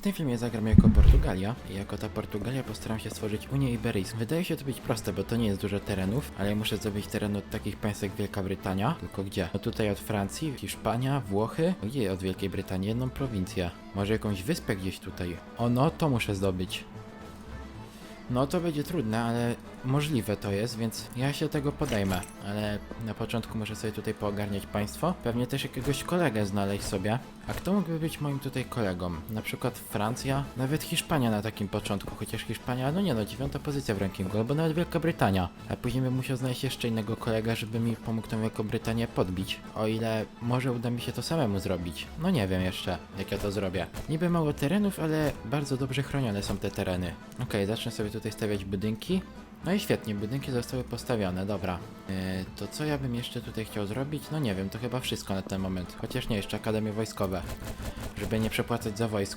W tym filmie zagram jako Portugalia i jako ta Portugalia postaram się stworzyć Unię Iberyjską. Wydaje się to być proste, bo to nie jest dużo terenów, ale muszę zdobyć teren od takich państw jak Wielka Brytania. Tylko gdzie? No tutaj od Francji, Hiszpania, Włochy. Gdzie od Wielkiej Brytanii? Jedną prowincję. Może jakąś wyspę gdzieś tutaj. O no, to muszę zdobyć. No to będzie trudne, ale możliwe to jest, więc ja się tego podejmę. Ale na początku muszę sobie tutaj poogarniać państwo. Pewnie też jakiegoś kolegę znaleźć sobie. A kto mógłby być moim tutaj kolegą? Na przykład Francja, nawet Hiszpania na takim początku, chociaż Hiszpania, no nie no, dziewiąta pozycja w rankingu, albo nawet Wielka Brytania. A później bym musiał znaleźć jeszcze innego kolegę, żeby mi pomógł tą Wielką Brytanię podbić. O ile może uda mi się to samemu zrobić. No nie wiem jeszcze, jak ja to zrobię. Niby mało terenów, ale bardzo dobrze chronione są te tereny. Okej, zacznę sobie tutaj stawiać budynki. No i świetnie, budynki zostały postawione, dobra. Yy, to co ja bym jeszcze tutaj chciał zrobić? No nie wiem, to chyba wszystko na ten moment. Chociaż nie, jeszcze Akademie Wojskowe. Żeby nie przepłacać za wojsko.